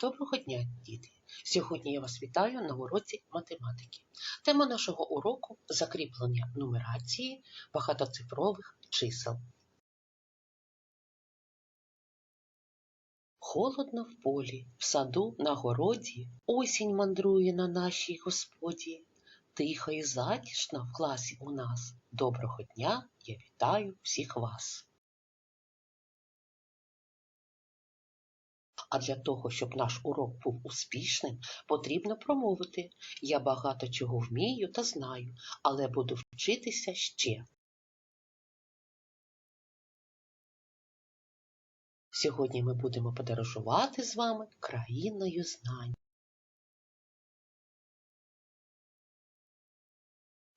Доброго дня, діти! Сьогодні я вас вітаю на уроці математики. Тема нашого уроку закріплення нумерації багатоцифрових чисел. Холодно в полі, в саду, на городі, осінь мандрує на нашій господі. Тихо і затишно в класі у нас. Доброго дня, я вітаю всіх вас. А для того, щоб наш урок був успішним, потрібно промовити Я багато чого вмію та знаю, але буду вчитися ще. Сьогодні ми будемо подорожувати з вами країною знань.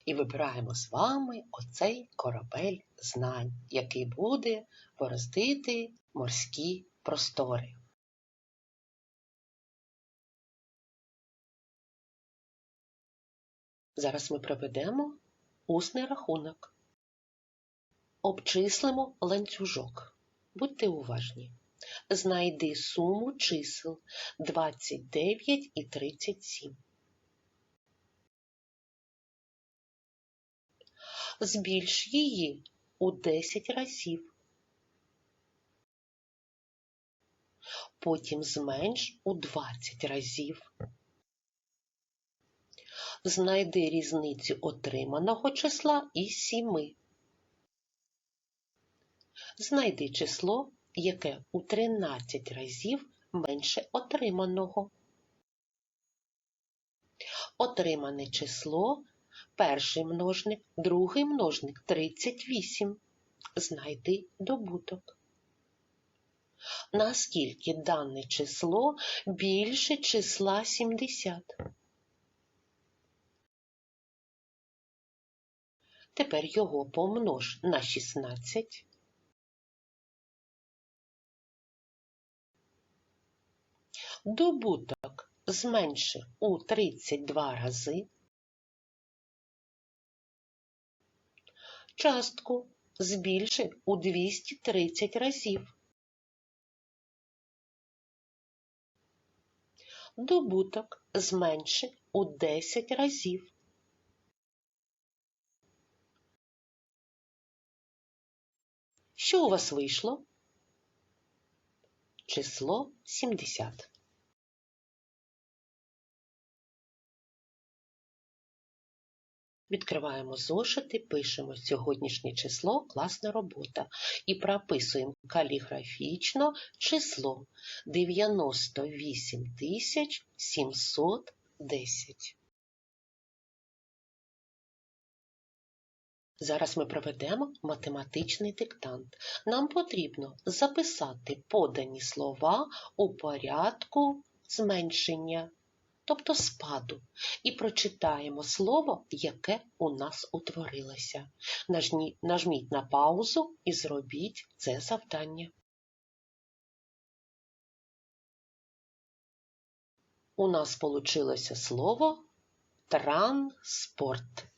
І вибираємо з вами оцей корабель знань, який буде бороздити морські простори. Зараз ми проведемо усний рахунок. Обчислимо ланцюжок. Будьте уважні. Знайди суму чисел 29 і 37. Збільш її у 10 разів. Потім зменш у 20 разів. Знайди різницю отриманого числа із 7. Знайди число, яке у 13 разів менше отриманого. Отримане число перший множник, другий множник 38. Знайди добуток. Наскільки дане число більше числа 70? Тепер його помнож на 16. Добуток зменши у 32 рази. Частку збільши у 230 разів. Добуток зменши у 10 разів. Що у вас вийшло? Число 70. Відкриваємо зошити, пишемо сьогоднішнє число, класна робота і прописуємо каліграфічно число 98 710. Зараз ми проведемо математичний диктант. Нам потрібно записати подані слова у порядку зменшення, тобто спаду, і прочитаємо слово, яке у нас утворилося. Нажміть на паузу і зробіть це завдання. У нас получилося слово транспорт.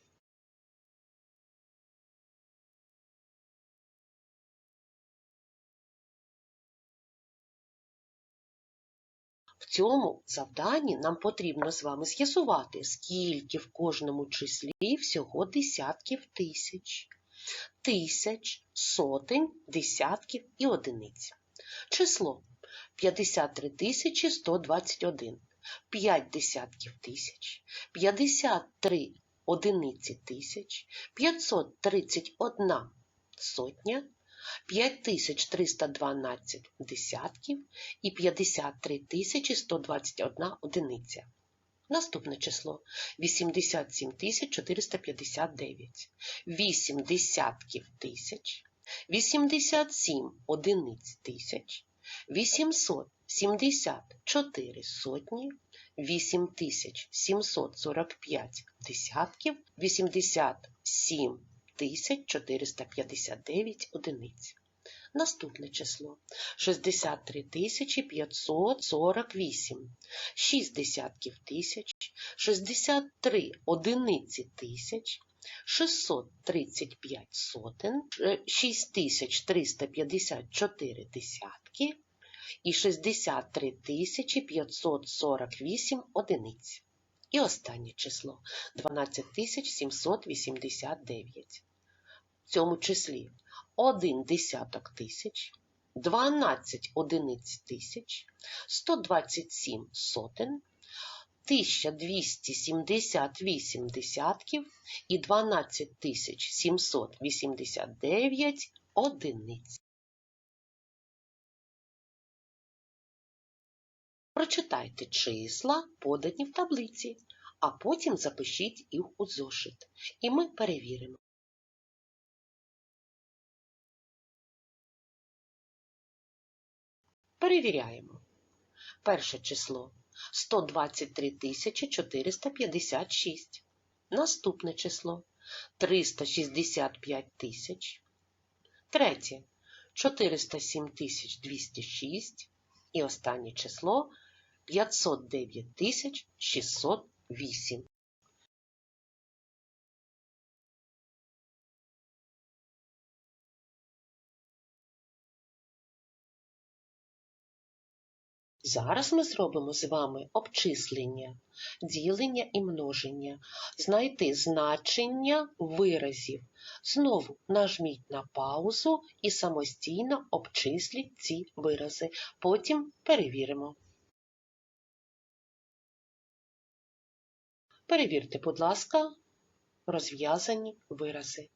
Цьому завданні нам потрібно з вами з'ясувати, скільки в кожному числі всього десятків тисяч, тисяч, сотень, десятків і одиниць. Число 53 тисячі 121, 5 десятків тисяч, 53 одиниці тисяч, 531 сотня, 5312 десятків і 53 121 одиниця. Наступне число 87 459, 8 десятків тисяч, 87 одиниць тисяч, 874 сотні, 8745 десятків, 87 459 одиниць. Наступне число 63 548, 6 десятків тисяч, 63 одиниці тисяч, 635 сотен, 6354 десятки, і 63 тисячі 548 одиниць. І останнє число 12 789. В цьому числі 1 десяток тисяч, 12 одиниць тисяч, 127 сотень, 1278 десятків і 12 789 одиниць. Прочитайте числа, подані в таблиці, а потім запишіть їх у зошит. І ми перевіримо. Перевіряємо. Перше число 123 456. Наступне число 365 тисяч. Третє 407 206. І останнє число 509 тисяч 608. Зараз ми зробимо з вами обчислення, ділення і множення, знайти значення виразів. Знову нажміть на паузу і самостійно обчисліть ці вирази. Потім перевіримо. Перевірте, будь ласка, розв'язані вирази.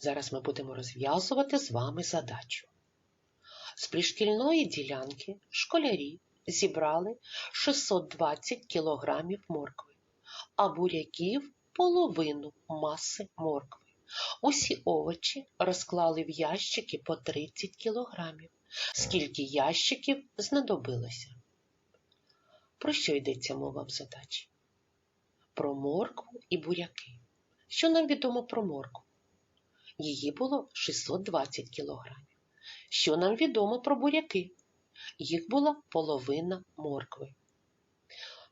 Зараз ми будемо розв'язувати з вами задачу. З пришкільної ділянки школярі зібрали 620 кг моркви, а буряків половину маси моркви. Усі овочі розклали в ящики по 30 кг. Скільки ящиків знадобилося? Про що йдеться мова в задачі? Про моркву і буряки. Що нам відомо про моркву? Її було 620 кг. Що нам відомо про буряки? Їх була половина моркви.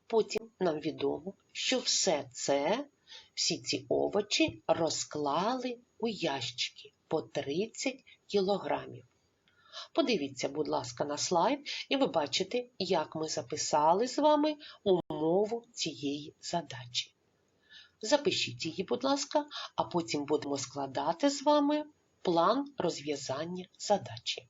Потім нам відомо, що все це, всі ці овочі розклали у ящики по 30 кілограмів. Подивіться, будь ласка, на слайд, і ви бачите, як ми записали з вами умову цієї задачі. Запишіть її, будь ласка, а потім будемо складати з вами план розв'язання задачі.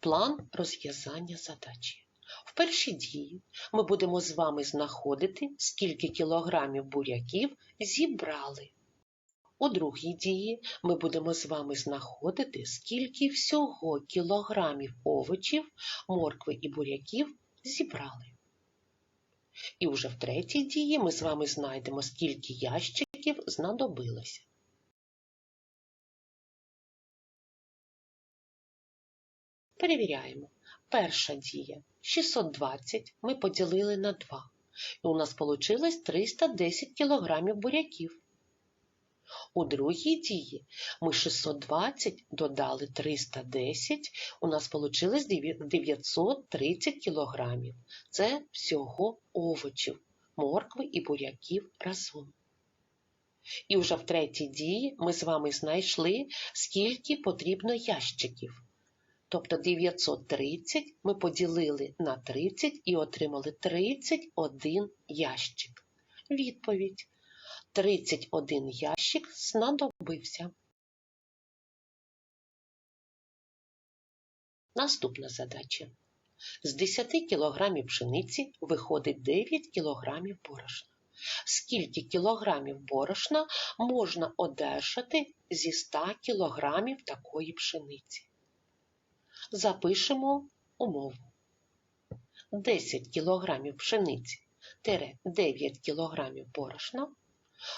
План розв'язання задачі. В першій дії ми будемо з вами знаходити, скільки кілограмів буряків зібрали. У другій дії ми будемо з вами знаходити, скільки всього кілограмів овочів, моркви і буряків зібрали. І вже в третій дії ми з вами знайдемо, скільки ящиків знадобилося. Перевіряємо. Перша дія 620 ми поділили на 2. І у нас вийшло 310 кг буряків. У другій дії ми 620 додали 310, у нас вийшло 930 кг. Це всього овочів, моркви і буряків разом. І вже в третій дії ми з вами знайшли, скільки потрібно ящиків. Тобто 930 ми поділили на 30 і отримали 31 ящик. Відповідь. 31 ящик знадобився. Наступна задача. З 10 кг пшениці виходить 9 кг борошна. Скільки кілограмів борошна можна одержати зі 100 кг такої пшениці? Запишемо умову. 10 кг пшениці 9 кг борошна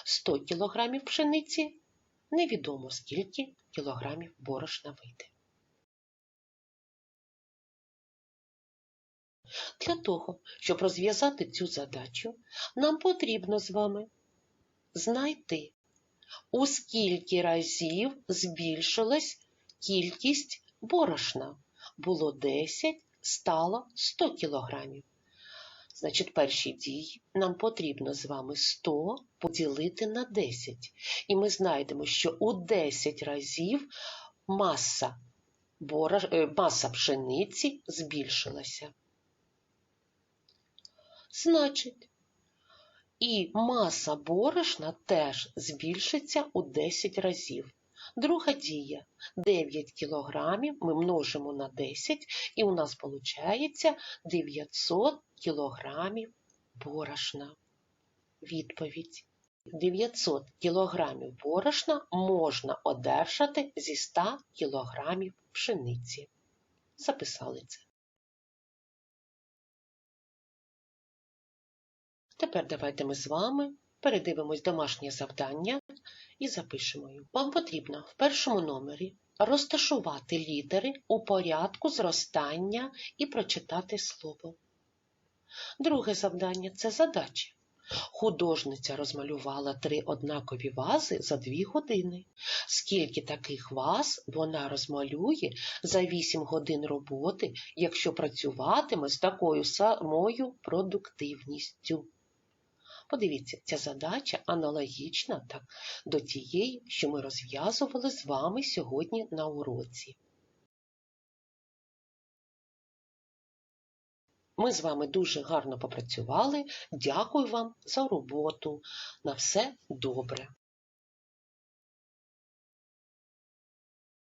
100 кг пшениці невідомо скільки кілограмів борошна вийде. Для того, щоб розв'язати цю задачу, нам потрібно з вами знайти, у скільки разів збільшилась кількість борошна. Було 10, стало 100 кілограмів. Значить, перші дії нам потрібно з вами 100 поділити на 10. І ми знайдемо, що у 10 разів маса, бора... е, маса пшениці збільшилася. Значить, і маса борошна теж збільшиться у 10 разів. Друга дія. 9 кілограмів ми множимо на 10, і у нас виходить 900 кілограмів борошна. Відповідь. 900 кілограмів борошна можна одержати зі 100 кілограмів пшениці. Записали це. Тепер давайте ми з вами передивимось домашнє завдання і запишемо його. Вам потрібно в першому номері розташувати літери у порядку зростання і прочитати слово. Друге завдання це задача. Художниця розмалювала три однакові вази за дві години. Скільки таких ваз вона розмалює за 8 годин роботи, якщо працюватиме з такою самою продуктивністю? Подивіться, ця задача аналогічна так, до тієї, що ми розв'язували з вами сьогодні на уроці. Ми з вами дуже гарно попрацювали. Дякую вам за роботу. На все добре.